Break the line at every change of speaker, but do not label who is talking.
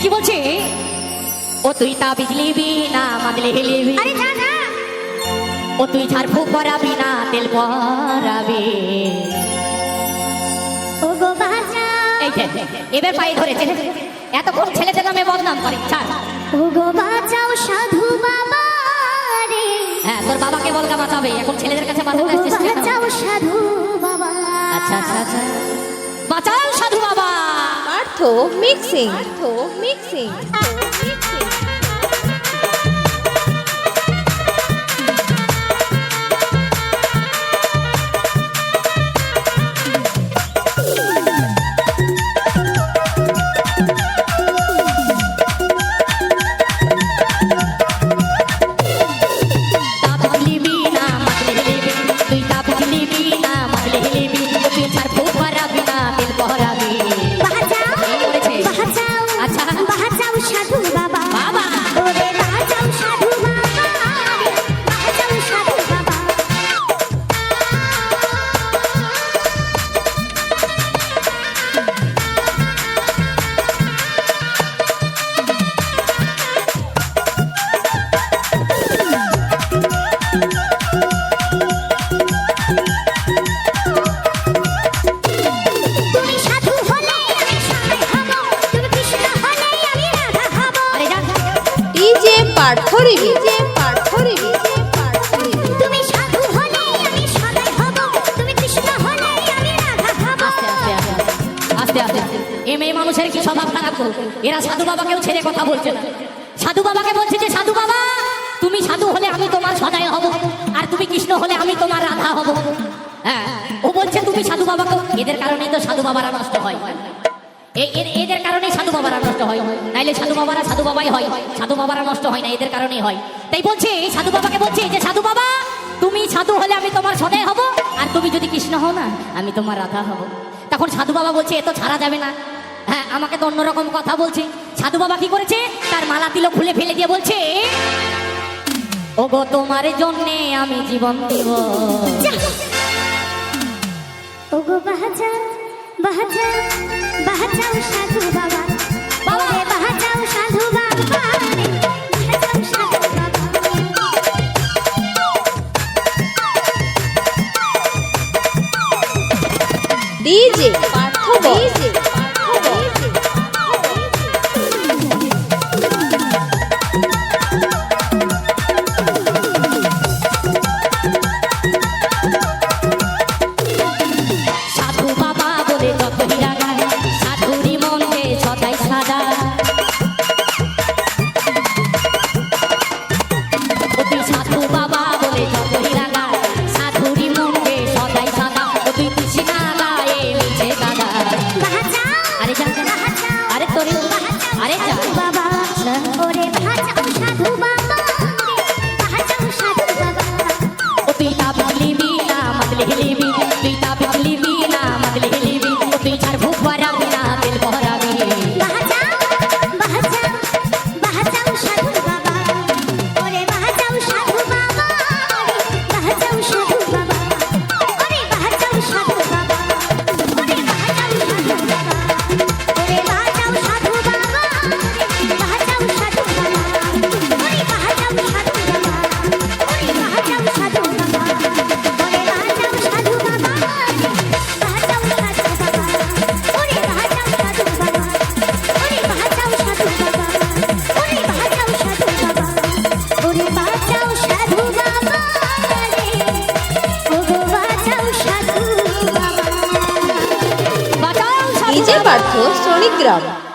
কি বলছে? ও তুই তা বিজলিবি না মাগলে হিলিবি।
আরে যা যা
ও তুই ঝাড়ফুঁক করাবি না তেল পরাবি।
ও গো বাজা।
এই যে এবার পায়ে ধরেছে। এতক্ষণ ছেলেদের নামে বদনাম করে ছাড়।
ও গো বাঁচাও সাধু বাবা রে।
হ্যাঁ তোর বাবাকে বলগা বাঁচাবে। এখন ছেলেদের কাছে বাঁচাতে কেন?
বাঁচাও সাধু বাবা।
আচ্ছা আচ্ছা আচ্ছা। বাঁচাও
মিক্সিং মিক্সিং।
স্বভাব খারাপ গো? এরা সাধু বাবাকেও ছেড়ে কথা বলছে না। সাধু বাবাকে বলছে যে, সাধু বাবা, তুমি সাধু হলে আমি তোমার সদায় হব। আর তুমি কৃষ্ণ হলে আমি তোমার রাধা হব। হ্যাঁ ও বলছে, তুমি সাধু বাবাকে এদের কারণেই তো সাধু বাবারা নষ্ট হয়। এদের কারণেই সাধু বাবারা নষ্ট হয়। নাইলে সাধু বাবারা সাধু বাবাই হয়। সাধু বাবারা নষ্ট হয় না, এদের কারণেই হয়। তাই বলছে সাধু বাবাকে বলছে যে, সাধু বাবা, তুমি সাধু হলে আমি তোমার সদায় হব। আর তুমি যদি কৃষ্ণ হও না, আমি তোমার রাধা হব। তখন সাধু বাবা বলছে, এ তো ছাড়া যাবে না। হ্যাঁ আমাকে তো অন্যরকম কথা বলছে। সাধু বাবা কি করেছে? তার মালা তিল খুলে ফেলে দিয়ে বলছে ও গো তোমার জন্যে আমি জীবন দেব।
ওগো বাঁচাও বাঁচাও বাঁচাও সাধু বাবা।
বাবা।
বাঁচাও সাধু বাবা। সাধু বাবা